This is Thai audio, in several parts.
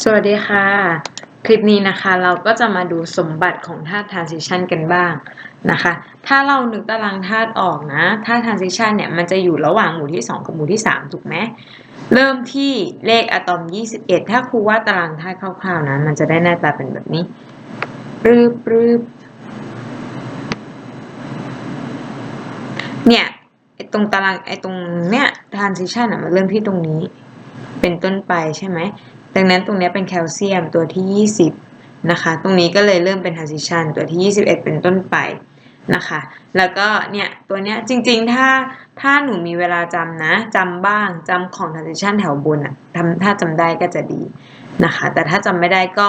สวัสดีค่ะ คลิปนี้นะคะเราก็จะมาดูสมบัติของธาตุ transition กันบ้างนะคะ ถ้าเรานึกตารางธาตุออกนะธาตุ transition เนี่ยมันจะอยู่ระหว่างหมู่ที่ 2 กับหมู่ที่ 3 ถูกไหมเริ่มที่เลขอะตอม 21 ถ้าครูว่าตารางธาตุคร่าวๆนะมันจะได้หน้าตาเป็นแบบนี้ปรืบปรืบเนี่ยไอตรงตารางไอตรงเนี้ย transition อะมันเริ่มที่ตรงนี้เป็นต้นไปใช่ไหม ดังนั้นตรงนี้เป็นแคลเซียมตัวที่ 20 นะคะ ตรงนี้ก็เลยเริ่มเป็น transition ตัวที่ 21 เป็นต้นไปนะคะ แล้วก็เนี่ยตัวเนี้ยจริงๆ ถ้าถ้าหนูมีเวลาจำนะจำบ้างจำของ transition แถวบนอะทำถ้าจำได้ก็จะดีนะคะ แต่ถ้าจำไม่ได้ก็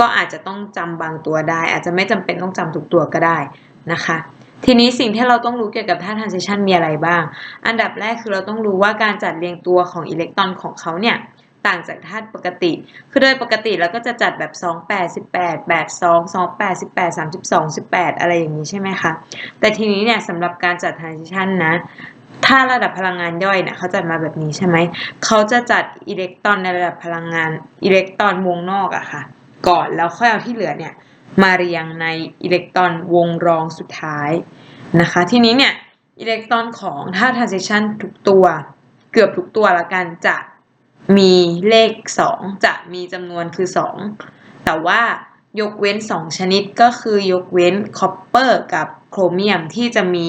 ก็อาจจะต้องจำบางตัวได้ อาจจะไม่จำเป็นต้องจำทุกตัวก็ได้นะคะทีนี้สิ่งที่เราต้องรู้เกี่ยวกับธาตุ transition มีอะไรบ้าง อันดับแรกคือเราต้องรู้ว่าการจัดเรียงตัวของอิเล็กตรอนของเขาเนี่ย ต่างจากธาตุปกติ คือโดยปกติเราก็จะจัดแบบ 2 8 18 8 2 2 8 18 32 18 อะไรอย่างนี้ใช่ไหมคะ แต่ทีนี้เนี่ยสำหรับการจัด transition นะ ถ้าระดับพลังงานย่อยเนี่ยเขาจัดมาแบบนี้ใช่ไหม เขาจะจัดอิเล็กตรอนในระดับพลังงานอิเล็กตรอนวงนอกอะค่ะ ก่อนแล้วค่อยเอาที่เหลือเนี่ยมาเรียงในอิเล็กตรอนวงรองสุดท้ายนะคะ ทีนี้เนี่ยอิเล็กตรอนของธาตุ transition ทุกตัว เกือบทุกตัวละกันจะ มีเลข 2 จะมีจำนวนคือ 2 แต่ว่ายกเว้น 2 ชนิดก็คือยกเว้นคอปเปอร์กับโครเมียมที่จะมี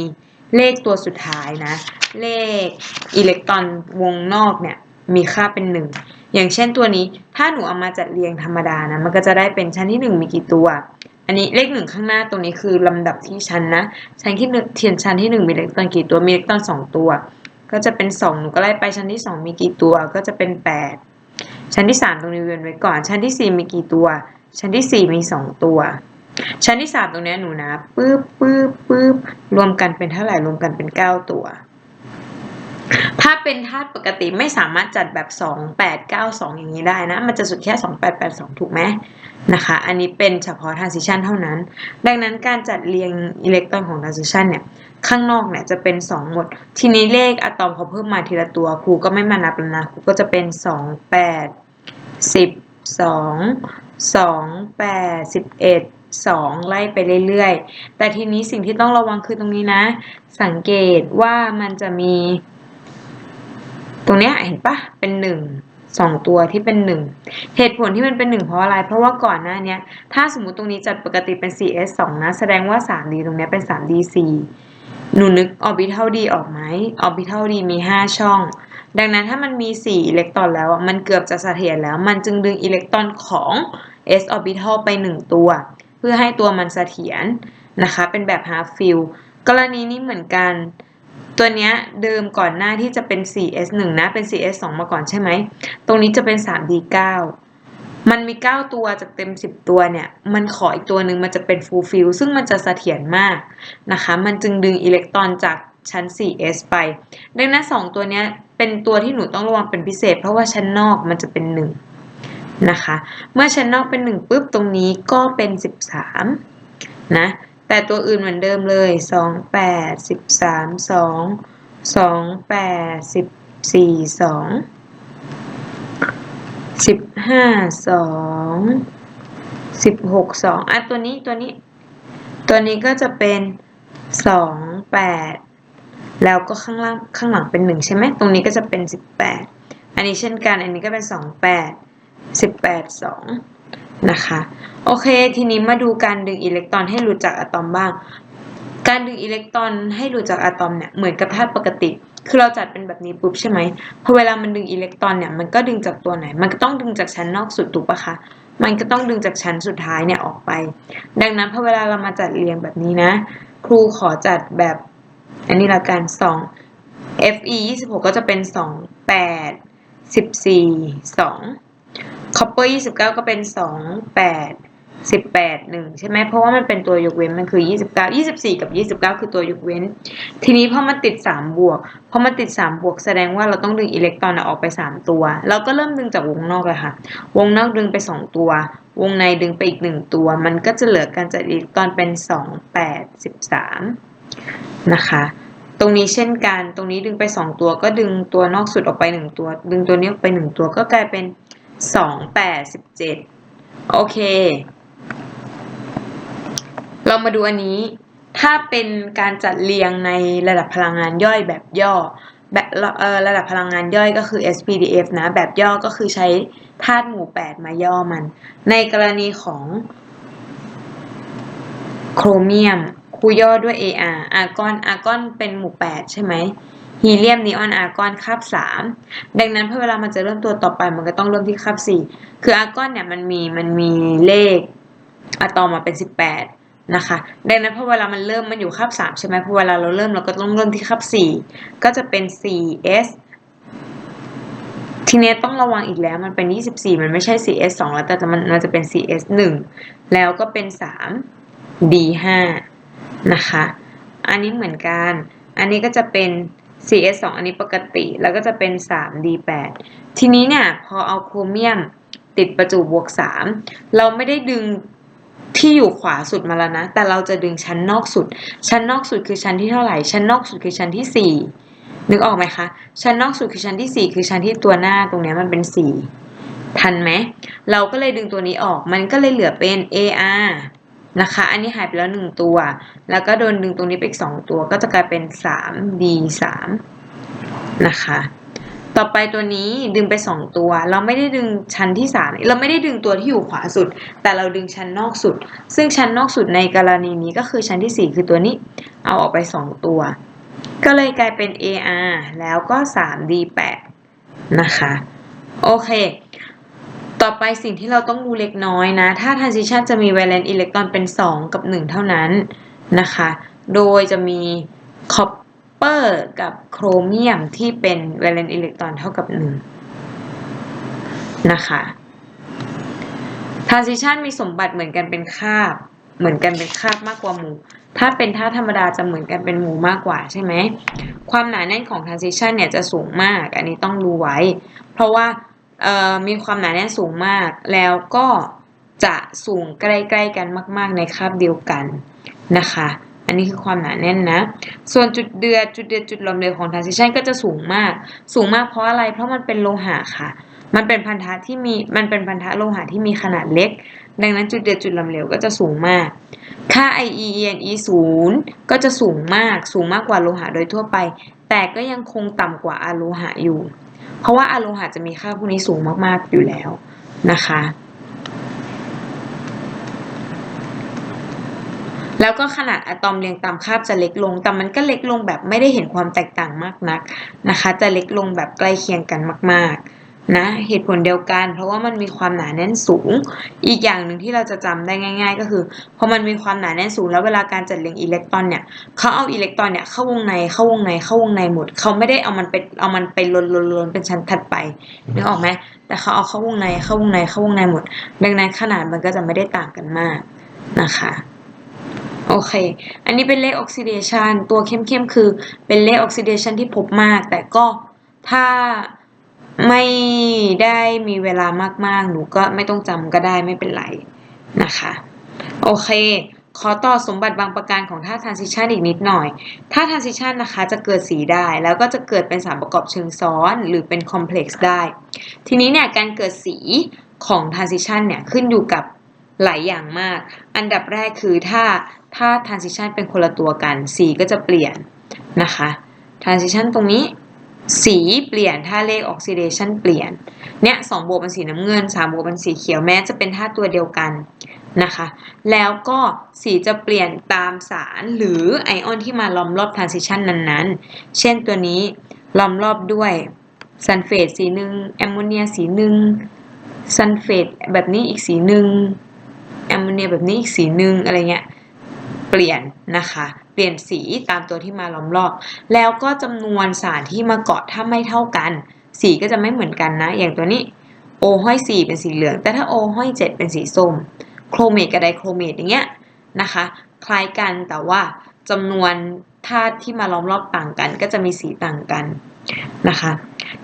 เลขตัวสุดท้ายนะ เลขอิเล็กตรอนวงนอกเนี่ยมีค่าเป็น 1 อย่างเช่นตัวนี้ถ้าหนูเอามาจัดเรียงธรรมดานะ มันก็จะได้เป็นชั้นที่ 1 มีกี่ตัว อันนี้เลขหนึ่งข้างหน้าตรงนี้คือลำดับที่ชั้นนะ ชั้นที่หนึ่งเทียนชั้นที่หนึ่งมีอิเล็กตรอนกี่ตัวมีอิเล็กตรอนสองตัว ก็จะเป็นสองหนูก็ไล่ไปชั้นที่สองมีกี่ตัวก็จะเป็นแปดชั้นที่สามตรงนี้เวียนไว้ก่อน ชั้นที่สี่มีกี่ตัว ชั้นที่สี่มีสองตัว ชั้นที่สามตรงนี้หนูนะปึ๊บปึ๊บปึ๊บรวมกันเป็นเท่าไหร่รวมกันเป็นเก้าตัว ถ้าเป็นธาตุปกติไม่สามารถจัดแบบสองแปดเก้าสองอย่างนี้ได้นะ มันจะสุดแค่สองแปดแปดสองถูกไหมนะคะ อันนี้เป็นเฉพาะ transition เท่านั้น ดังนั้นการจัดเรียงอิเล็กตรอนของ transition เนี่ย ข้างนอกเนี่ยจะเป็น 2 หมด ทีนี้เลขอะตอมเขาเพิ่มมาทีละตัวครูก็ไม่มานับแล้วนะครูก็จะเป็น 2 8 10 2 2 8 11 2 ไล่ไปเรื่อยๆ แต่ทีนี้สิ่งที่ต้องระวังคือตรงนี้นะ สังเกตว่ามันจะมี ตรงเนี้ยเห็นปะเป็น 1 2 ตัวที่เป็น 1 เหตุผลที่มันเป็น 1 เพราะอะไร เพราะว่าก่อนหน้านี้ถ้าสมมติตรงนี้จัดปกติเป็น 4s 2 นะ แสดงว่า 3d ตรงนี้เป็น 3d 4 หนูนึกออร์บิทัลดีออกไหมออร์บิทัลดีมี 5 ช่อง ดังนั้นถ้ามันมี 4 อิเล็กตรอนแล้ว มันเกือบจะเสถียรแล้ว มันจึงดึงอิเล็กตรอนของ s ออร์บิทัลไป 1 ตัว เพื่อให้ตัวมันเสถียรนะคะ เป็นแบบ half fill กรณีนี้เหมือนกัน ตัวเนี้ยเดิมก่อนหน้าที่จะเป็น 4s 1นะ เป็น 4s 2มาก่อนใช่ไหม ตรงนี้จะเป็น 3d 9 มันมี 9 ตัวจากเต็ม 10 ตัวเนี่ย มันขออีกตัวหนึ่งมันจะเป็น full fill ซึ่งมันจะเสถียรมากนะคะ มันจึงดึงอิเล็กตรอนจากชั้น 4s ไป ดังนั้น 2 ตัวนี้เป็นตัวที่หนูต้องระวังเป็นพิเศษ เพราะว่าชั้นนอกมันจะเป็น 1 นะคะ เมื่อชั้นนอกเป็น 1ปุ๊บตรงนี้ก็เป็น 13 นะ แต่ตัวอื่นเหมือนเดิมเลย 2 8 13 2 2 8 14 2 สิบห้าสองสิบหกสองอะตัวนี้ตัวนี้ ตัวนี้ก็จะเป็นสองแปดแล้วก็ข้างล่างข้างหลังเป็นหนึ่งใช่ไหมตรงนี้ก็จะเป็นสิบแปดอันนี้เช่นกัน อันนี้ก็เป็นสองแปดสิบแปดสองนะคะ โอเค ทีนี้มาดูการดึงอิเล็กตรอนให้หลุดจากอะตอมบ้าง การดึงอิเล็กตรอนให้หลุดจากอะตอมเนี่ยเหมือนกับธาตุปกติ คือเราจัดเป็นแบบนี้ปุ๊บใช่ไหมพอเวลามันดึงอิเล็กตรอนเนี่ยมันก็ดึงจากตัวไหน มันก็ต้องดึงจากชั้นนอกสุดถูกปะคะ มันก็ต้องดึงจากชั้นสุดท้ายเนี่ยออกไป ดังนั้นพอเวลาเรามาจัดเรียงแบบนี้นะ ครูขอจัดแบบ อันนี้ละกัน2 FE 26 ก็จะเป็น 2 8 14 2 Copper 29 ก็เป็น 2 8 18 1ใช่ไหมเพราะว่ามันเป็นตัวยกเว้นมันคือ29 24กับ29คือตัวยกเว้น ทีนี้พอมันติด3บวกพอมันติด3บวกแสดงว่าเราต้องดึงอิเล็กตรอนออกไป3ตัว เราก็เริ่มดึงจากวงนอกเลยค่ะ วงนอกดึงไป2ตัว วงในดึงไปอีก1ตัว มันก็จะเหลือการจัดอิเล็กตรอนเป็น2 8 13นะคะตรงนี้เช่นกัน ตรงนี้ดึงไป 2 ตัวก็ดึงตัวนอกสุดออกไป 1 ตัว ดึงตัวนี้ออกไป 1 ตัวก็กลายเป็นสองแปดสิบเจ็ดโอเค เรามาดูอันนี้ ถ้าเป็นการจัดเรียงในระดับพลังงานย่อยแบบย่อแบบระดับพลังงานย่อยก็คือ SPDF นะ แบบย่อก็คือใช้ธาตุหมู่ 8 มาย่อมัน ในกรณีของโครเมียมครูย่อด้วย AR อาร์กอน อาร์กอนเป็นหมู่ 8 ใช่ไหมฮีเลียมนีออนอาร์กอนคาบ 3 ดังนั้นพอเวลามันจะเริ่มตัวต่อไปมันก็ต้องเริ่มที่คาบ 4 คืออาร์กอนเนี่ยมันมีมันมีเลขอะตอมมาเป็น 18 นะคะดังนั้นพอเวลามันเริ่มมันอยู่คาบ3ใช่ไหมพอเวลาเราเริ่มเราก็ต้องเริ่มที่คาบ4ก็จะเป็น 4s ทีนี้ต้องระวังอีกแล้วมันเป็น 24 มันไม่ใช่ 4s 2แล้วแต่มันมันจะเป็น 4s 1แล้วก็เป็น 3 d 5นะคะอันนี้เหมือนกัน อันนี้ก็จะเป็น 4s 2อันนี้ปกติ แล้วก็จะเป็น 3 d 8ทีนี้เนี่ยพอเอาโครเมียมติดประจุบวก 3 เราไม่ได้ดึง ที่อยู่ขวาสุดมาแล้วนะ แต่เราจะดึงชั้นนอกสุด ชั้นนอกสุดคือชั้นที่เท่าไหร่ ชั้นนอกสุดคือชั้นที่ 4 นึกออกไหมคะ ชั้นนอกสุดคือชั้นที่ 4 คือชั้นที่ตัวหน้าตรงนี้มันเป็น 4 ทันไหม เราก็เลยดึงตัวนี้ออก มันก็เลยเหลือเป็น AR นะคะ อันนี้หายไปแล้ว 1 ตัว แล้วก็โดนดึงตรงนี้ไปอีก 2 ตัว ก็จะกลายเป็น 3D 3 นะคะ ต่อไปตัวนี้ดึงไป 2 ตัว เราไม่ได้ดึงชั้นที่ 3 เราไม่ได้ดึงตัวที่อยู่ขวาสุด แต่เราดึงชั้นนอกสุด ซึ่งชั้นนอกสุดในกรณีนี้ก็คือชั้นที่ 4 คือตัวนี้ เอาออกไป 2 ตัว ก็เลยกลายเป็น AR แล้วก็ 3D8 นะคะ โอเค ต่อไปสิ่งที่เราต้องดูเล็กน้อยนะ ถ้า transition จะมี valence electron เป็น 2 กับ 1 เท่านั้นนะคะ โดยจะมี copper ปอร์กับโครเมียมที่เป็น valence electron เท่ากับ 1 นะคะ transition มีสมบัติเหมือนกันเป็นคาบ เหมือนกันเป็นคาบมากกว่าหมู่ ถ้าเป็นธาตุธรรมดาจะเหมือนกันเป็นหมู่มากกว่าใช่ไหม ความหนาแน่นของ transition เนี่ยจะสูงมาก อันนี้ต้องรู้ไว้ เพราะว่ามีความหนาแน่นสูงมาก แล้วก็จะสูงใกล้ ๆ กันมาก ๆ ในคาบเดียวกันนะคะ อันนี้คือความหนาแน่นนะ ส่วนจุดเดือดจุดเดือดจุดลมเหลวของ transition ก็จะสูงมาก สูงมากเพราะอะไร เพราะมันเป็นโลหะค่ะ มันเป็นพันธะที่มี มันเป็นพันธะโลหะที่มีขนาดเล็ก ดังนั้นจุดเดือดจุดลมเหลวก็จะสูงมาก ค่า IE ENE 0ก็จะสูงมาก สูงมากกว่าโลหะโดยทั่วไป แต่ก็ยังคงต่ำกว่าอะโลหะอยู่ เพราะว่าอะโลหะจะมีค่าพวกนี้สูงมากๆอยู่แล้วนะคะ แล้วก็ขนาดอะตอมเรียงตามคาบจะเล็กลง แต่มันก็เล็กลงแบบไม่ได้เห็นความแตกต่างมากนักนะคะ จะเล็กลงแบบใกล้เคียงกันมากๆนะเหตุผลเดียวกัน เพราะว่ามันมีความหนาแน่นสูง อีกอย่างหนึ่งที่เราจะจำได้ง่าย ๆ ก็คือพอมันมีความหนาแน่นสูงแล้วเวลาการจัดเรียงอิเล็กตรอนเนี่ยเขาเอาอิเล็กตรอนเนี่ยเข้าวงในเข้าวงในเข้าวงในหมดเขาไม่ได้เอามันไปเอามันไปลนๆๆเป็นชั้นถัดไปนึกออกไหมแต่เขาเอาเข้าวงในเข้าวงในเข้าวงในหมด ดังนั้นขนาดมันก็จะไม่ได้ต่างกันมากนะคะ โอเค อันนี้เป็นเลขออกซิเดชันตัวเข้มๆ คือเป็นเลขออกซิเดชันที่พบมาก แต่ก็ถ้าไม่ได้มีเวลามากๆ หนูก็ไม่ต้องจำก็ได้ไม่เป็นไรนะคะ โอเค ขอต่อสมบัติบางประการของธาตุ transition อีกนิดหน่อย ธาตุ transition นะคะจะเกิดสีได้ แล้วก็จะเกิดเป็นสารประกอบเชิงซ้อน หรือเป็น complex ได้ ทีนี้เนี่ยการเกิดสีของ transition เนี่ยขึ้นอยู่กับ หลายอย่างมาก อันดับแรกคือถ้าถ้า transition เป็นคนละตัวกัน สีก็จะเปลี่ยนนะคะ transition ตรงนี้สีเปลี่ยนถ้าเลขออกซิเดชันเปลี่ยน เนี่ยสองบวกเป็นสีน้ำเงินสามบวกเป็นสีเขียวแม้จะเป็นธาตุตัวเดียวกันนะคะ แล้วก็สีจะเปลี่ยนตามสารหรือไอออนที่มาล้อมรอบทรานซิชันนั้นๆ เช่นตัวนี้ล้อมรอบด้วยซัลเฟตสีหนึ่งแอมโมเนียสีหนึ่งซัลเฟตแบบนี้อีกสีหนึ่ง แอมโมเนียแบบนี้อีกสีหนึ่งอะไรเงี้ยเปลี่ยนนะคะ เปลี่ยนสีตามตัวที่มาล้อมรอบ แล้วก็จำนวนสารที่มาเกาะถ้าไม่เท่ากัน สีก็จะไม่เหมือนกันนะ อย่างตัวนี้โอห้อย4เป็นสีเหลือง แต่ถ้าโอห้อย7เป็นสีส้ม โครเมตกับไดโครเมตอย่างเงี้ยนะคะ คล้ายกันแต่ว่าจำนวนธาตุที่มาล้อมรอบต่างกัน ก็จะมีสีต่างกันนะคะ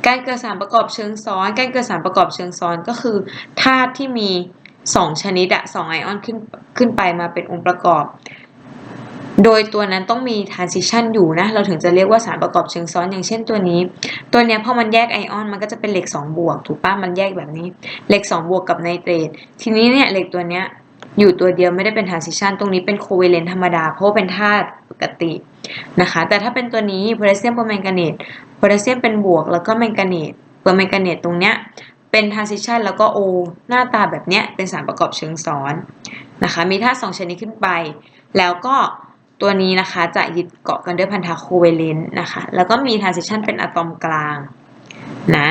การเกิดสารประกอบเชิงซ้อน การเกิดสารประกอบเชิงซ้อนก็คือธาตุที่มี 2ชนิดอะสองไอออนขึ้นขึ้นไปมาเป็นองค์ประกอบ โดยตัวนั้นต้องมี transition อยู่นะ เราถึงจะเรียกว่าสารประกอบเชิงซ้อนอย่างเช่นตัวนี้ ตัวเนี้ยพอมันแยกไอออนมันก็จะเป็นเหล็ก2บวกถูกป้ะมันแยกแบบนี้ เหล็ก2บวกกับไนเตรตทีนี้เนี่ยเหล็กตัวเนี้ยอยู่ตัวเดียวไม่ได้เป็น transition ตรงนี้เป็น covalent ธรรมดา เพราะเป็นธาตุปกตินะคะ แต่ถ้าเป็นตัวนี้โพแทสเซียมเปอร์แมงกาเนตโพแทสเซียมเป็นบวกแล้วก็แมงกานตเปอร์แมงกาเนตตรงเนี้ย เป็น transition แล้วก็ O หน้าตาแบบเนี้ยเป็นสารประกอบเชิงซ้อนนะคะ มีธาตุสองชนิดขึ้นไป แล้วก็ตัวนี้นะคะจะยึดเกาะกันด้วยพันธะโคเวเลนต์นะคะ แล้วก็มี transition เป็นอะตอมกลางนะ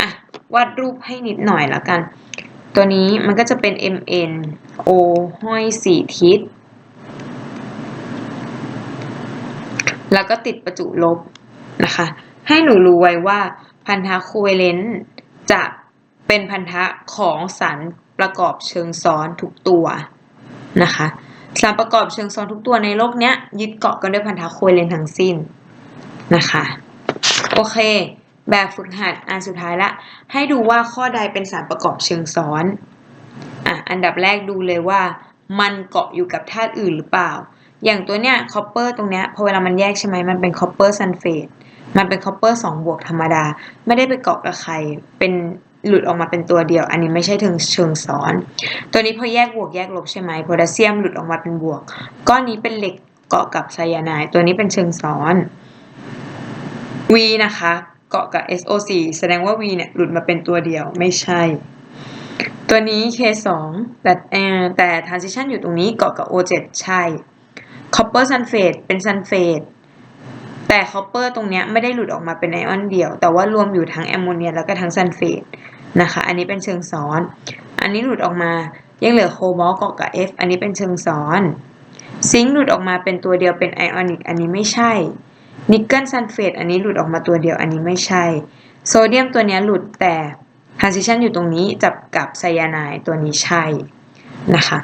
อะวาดรูปให้นิดหน่อยแล้วกัน ตัวนี้มันก็จะเป็น Mn O ห้อยสี่ทิศ แล้วก็ติดประจุลบนะคะ ให้หนูรู้ไว้ว่าพันธะโคเวเลนต์ จะเป็นพันธะของสารประกอบเชิงซ้อนทุกตัวนะคะสารประกอบเชิงซ้อนทุกตัวในโลกเนี้ยยึดเกาะกันด้วยพันธะโคเวเลนต์ทั้งสิ้นนะคะโอเค แบบฝึกหัดอันสุดท้ายละ ให้ดูว่าข้อใดเป็นสารประกอบเชิงซ้อนอะอันดับแรกดูเลยว่ามันเกาะอยู่กับธาตุอื่นหรือเปล่า อย่างตัวเนี้ยคอปเปอร์ตรงเนี้ยพอเวลามันแยกใช่ไหมมันเป็นคอปเปอร์ซัลเฟต มันเป็นคอปเปอร์สองบวกธรรมดา ไม่ได้ไปเกาะกับใคร เป็นหลุดออกมาเป็นตัวเดียว อันนี้ไม่ใช่เชิงเชิงซ้อน ตัวนี้พอแยกบวกแยกลบใช่ไหมโพแทสเซียมหลุดออกมาเป็นบวก ก้อนนี้เป็นเหล็กเกาะกับไซยาไนด์ตัวนี้เป็นเชิงซ้อน V นะคะ เกาะกับ SO4 แสดงว่า V เนี่ยหลุดมาเป็นตัวเดียวไม่ใช่ ตัวนี้ K2 แต่เอ่อแต่ transition อยู่ตรงนี้เกาะกับ O7 ใช่ copper sulfate เป็น sulfate แต่ copper ตรงนี้ไม่ได้หลุดออกมาเป็นไอออนเดียว แต่ว่ารวมอยู่ทั้งแอมโมเนียแล้วก็ทั้ง sulfate นะคะ อันนี้เป็นเชิงซ้อน อันนี้หลุดออกมายังเหลือโคบอลต์กับ F อันนี้เป็นเชิงซ้อน ซิงค์หลุดออกมาเป็นตัวเดียวเป็นไอออนิก อันนี้ไม่ใช่ นิกเกิลซัลเฟตอันนี้หลุดออกมาตัวเดียว อันนี้ไม่ใช่ โซเดียมตัวนี้หลุดแต่ transition อยู่ตรงนี้จับกับไซยาไนด์ตัวนี้ใช่นะคะ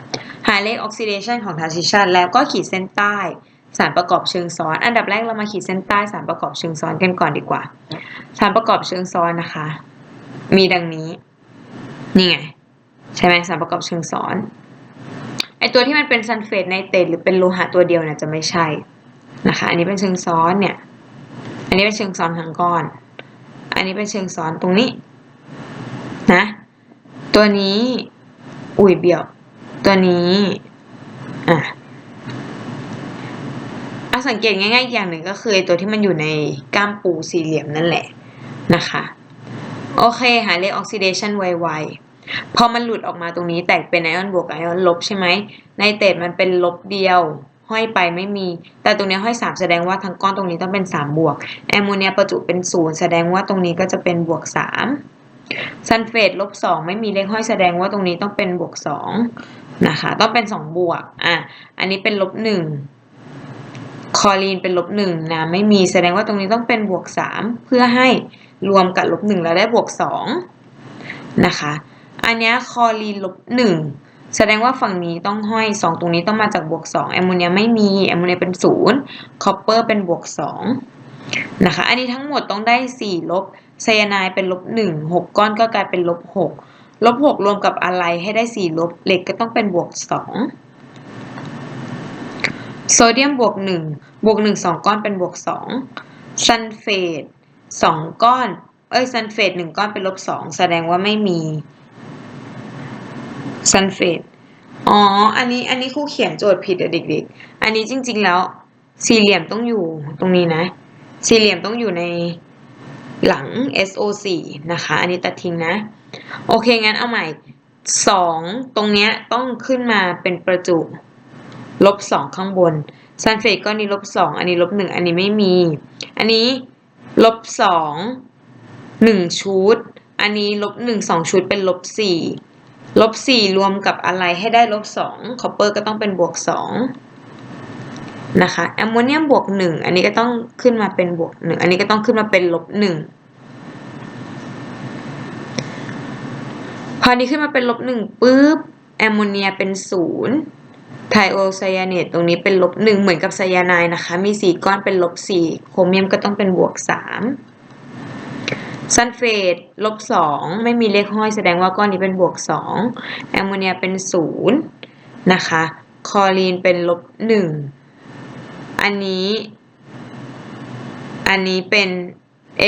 หาเลขออกซิเดชันของ transition แล้วก็ขีดเส้นใต้ สารประกอบเชิงซ้อน อันดับแรกเรามาขีดเส้นใต้สารประกอบเชิงซ้อนกันก่อนดีกว่า สารประกอบเชิงซ้อนนะคะ มีดังนี้ นี่ไง ใช่ไหมสารประกอบเชิงซ้อน ไอตัวที่มันเป็นซัลเฟตไนเตรตหรือเป็นโลหะตัวเดียวเนี่ยจะไม่ใช่นะคะ อันนี้เป็นเชิงซ้อนเนี่ย อันนี้เป็นเชิงซ้อนทั้งก้อน อันนี้เป็นเชิงซ้อนตรงนี้นะ ตัวนี้ อุ้ยเบี่ยว ตัวนี้ อะ สังเกตง่ายๆอย่างหนึ่งก็คือตัวที่มันอยู่ในก้ามปูสี่เหลี่ยมนั่นแหละนะคะ โอเค หาเลขออกซิเดชันไวๆพอมันหลุดออกมาตรงนี้แตกเป็นไอออนบวกไอออนลบใช่ไหมในเตดมันเป็นลบเดียว ห้อยไปไม่มี แต่ตรงนี้ห้อยสามแสดงว่าทั้งก้อนตรงนี้ต้องเป็นสามบวกแอมโมเนียประจุเป็นศูนย์แสดงว่าตรงนี้ก็จะเป็นบวกสามซัลเฟตลบสองไม่มีเลขห้อยแสดงว่าตรงนี้ต้องเป็นบวกสองนะคะต้องเป็นสองบวกอะอันนี้เป็นลบหนึ่ง คลอรีนเป็นลบหนึ่งนะไม่มีแสดงว่าตรงนี้ต้องเป็นบวกสามเพื่อให้รวมกับลบหนึ่งแล้วได้บวกสองนะคะอันนี้คลอรีนลบหนึ่งแสดงว่าฝั่งนี้ต้องห้อยสองตรงนี้ต้องมาจากบวกสองแอมโมเนียไม่มีแอมโมเนียเป็นศูนย์คอปเปอร์เป็นบวกสองนะคะ อันนี้ทั้งหมดต้องได้สี่ลบไซยาไนด์เป็นลบหนึ่งหกก้อนก็กลายเป็นลบหกลบหกรวมกับอะไรให้ได้สี่ลบเหล็กก็ต้องเป็นบวกสอง โซเดียมบวกหนึ่งบวกหนึ่งสองก้อนเป็นบวกสองซัลเฟตสองก้อน เอ้ยซัลเฟตหนึ่งก้อนเป็นลบสองแสดงว่าไม่มีซัลเฟตอ๋อ อันนี้ อันนี้ครูเขียนโจทย์ผิดอะเด็กๆ อันนี้จริง ๆ แล้ว สี่เหลี่ยมต้องอยู่ตรงนี้นะ สี่เหลี่ยมต้องอยู่ในหลัง SO4 นะคะ อันนี้ตัดทิ้งนะ โอเค งั้นเอาใหม่สองตรงเนี้ยต้องขึ้นมาเป็นประจุ ลบสองข้างบนซัลเฟตก้อนนี้ลบสองอันนี้ลบหนึ่งอันนี้ไม่มี อันนี้ลบสองหนึ่งชุด อันนี้ลบหนึ่งสองชุดเป็นลบสี่ลบสี่รวมกับอะไรให้ได้ลบสองคอปเปอร์ก็ต้องเป็นบวกสองนะคะแอมโมเนียมบวกหนึ่งอันนี้ก็ต้องขึ้นมาเป็นบวกหนึ่งอันนี้ก็ต้องขึ้นมาเป็นลบหนึ่งพอนี้ขึ้นมาเป็นลบหนึ่งปุ๊บแอมโมเนียเป็นศูนย์ ไทโอไซยาเนตตรงนี้เป็นลบหนึ่งเหมือนกับไซยาไนด์นะคะ มีสี่ก้อนเป็นลบสี่โครเมียมก็ต้องเป็นบวกสามซัลเฟตลบสองไม่มีเลขห้อยแสดงว่าก้อนนี้เป็นบวกสองแอมโมเนียเป็นศูนย์นะคะคอรีนเป็นลบหนึ่งอันนี้ อันนี้เป็น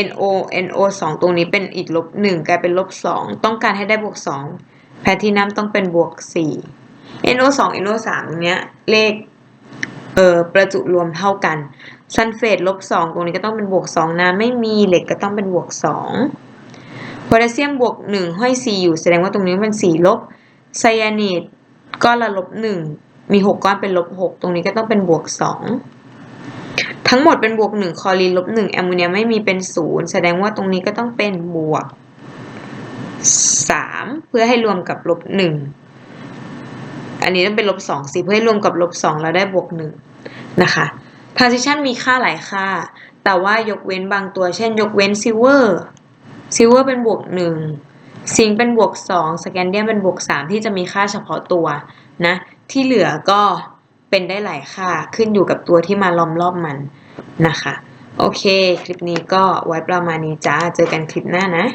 NO NO สองตรงนี้เป็นอีกลบหนึ่งกลายเป็นลบสองต้องการให้ได้บวกสองแพลทินัมต้องเป็นบวกสี่ NO สอง NO สามตรงเนี้ยเลขเอ่อประจุรวมเท่ากันซัลเฟตลบสองตรงนี้ก็ต้องเป็นบวกสองนะไม่มีเหล็กก็ต้องเป็นบวกสองโพแทสเซียมบวกหนึ่งห้อย C อยู่แสดงว่าตรงนี้เป็นสี่ลบไซยานิดก้อนละลบหนึ่งมีหกก้อนเป็นลบหกตรงนี้ก็ต้องเป็นบวกสองทั้งหมดเป็นบวกหนึ่งคลอรีนลบหนึ่งแอมโมเนียไม่มีเป็นศูนย์แสดงว่าตรงนี้ก็ต้องเป็นบวกสามเพื่อให้รวมกับลบหนึ่ง อันนี้ต้องเป็นลบสองสิเพื่อให้รวมกับลบสองแล้วได้บวกหนึ่งนะคะ transition มีค่าหลายค่า แต่ว่ายกเว้นบางตัว เช่น ยกเว้นซิลเวอร์ซิลเวอร์เป็นบวกหนึ่งซิงเป็นบวกสองสแกนเดียมเป็นบวกสามที่จะมีค่าเฉพาะตัวนะ ที่เหลือก็เป็นได้หลายค่าขึ้นอยู่กับตัวที่มาล้อมรอบมันนะคะ โอเค คลิปนี้ก็ไว้ประมาณนี้จ้า เจอกันคลิปหน้านะ